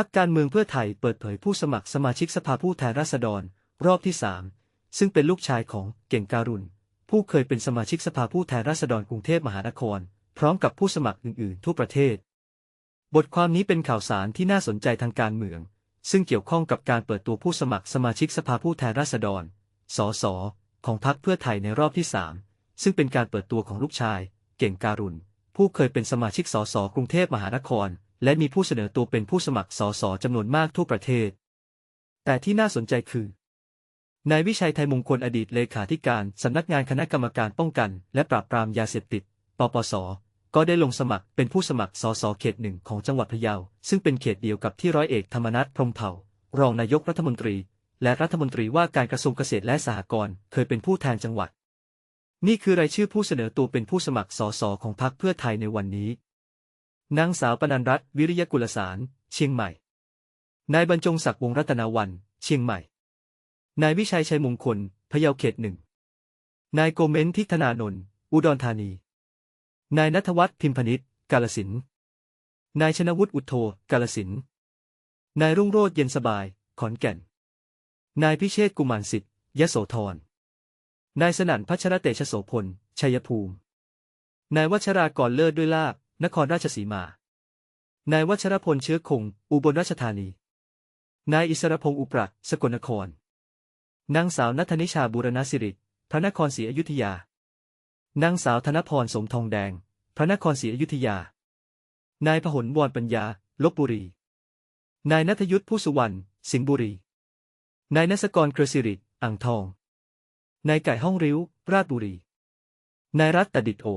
พักการเมืองเพื่อไทยเปิดเผยผู้สมัครสมาชิกสภาผู้แทนราษฎร รอบที่3ซึ่งเป็นลูกชายของเก่งการุณ ผู้เคยเป็นสมาชิกสภาผู้แทนราษฎรกรุงเทพมหานคร พร้อมกับผู้สมัครอื่น ๆ ทั่วประเทศ บทความนี้เป็นข่าวสารที่น่าสนใจทางการเมือง ซึ่งเกี่ยวข้องกับการเปิดตัวผู้สมัครสมาชิกสภาผู้แทนราษฎร สส ของพรรคเพื่อไทยในรอบที่3ซึ่งเป็นการเปิดตัวของลูกชาย เก่งการุณ ผู้เคยเป็นสมาชิกสสกรุงเทพมหานคร และมีผู้เสนอตัวเป็นผู้สมัครสสจำนวนมากทั่วประเทศ แต่ที่น่าสนใจคือนายวิชัยไทยมงคลอดีตเลขาธิการสำนักงานคณะกรรมการป้องกัน และปราบปรามยาเสพติด ปปส ก็ได้ลงสมัครเป็นผู้สมัครสสเขตหนึ่งของจังหวัดพะเยา ซึ่งเป็นเขตเดียวกับที่ร้อยเอกธรรมนัฐพรมเผ่า รองนายกรัฐมนตรี และรัฐมนตรีว่าการกระทรวงเกษตรและสหกรณ์เคยเป็นผู้แทนจังหวัด นี่คือรายชื่อผู้เสนอตัวเป็นผู้สมัครสสของพรรคเพื่อไทยในวันนี้ นางสาวปนันรัตน์วิริยกุลสาร เชียงใหม่ นายบรรจงศักดิ์วงรัตนาวัน เชียงใหม่ นายวิชัยชัยมงคล พะเยาเขตหนึ่ง นายโกเมนทิธนานนท์ อุดรธานี นายนัทวัฒน์พิมพนิษฐ์กาลสิน นายชนวุฒิอุทโธ กาลสิน นายรุ่งโรจน์เย็นสบาย ขอนแก่น นายพิเชษกุมารสิทธิ์ ยโสธร นายสนั่นพัชรเตชะโสพล ชัยภูมิ นายวัชรากรเลิศด้วยลาบ นครราชสีมา นายวัชรพลเชื้อคง อุบลราชธานี นายอิสรพงษ์อุปรักสกลนคร นางสาวนัทนิชาบูรณสิริ พระนครศรีอยุธยา นางสาวธนพรสมทองแดง พระนครศรีอยุธยา นายพหลวรปัญญา ลบบุรี นายนัทยุทธผู้สุวรรณ สิงห์บุรี นายนัสกรเครือสิริ อ่างทอง นายไก่ห้องริ้ว ราชบุรี นายรัตตดิตโอ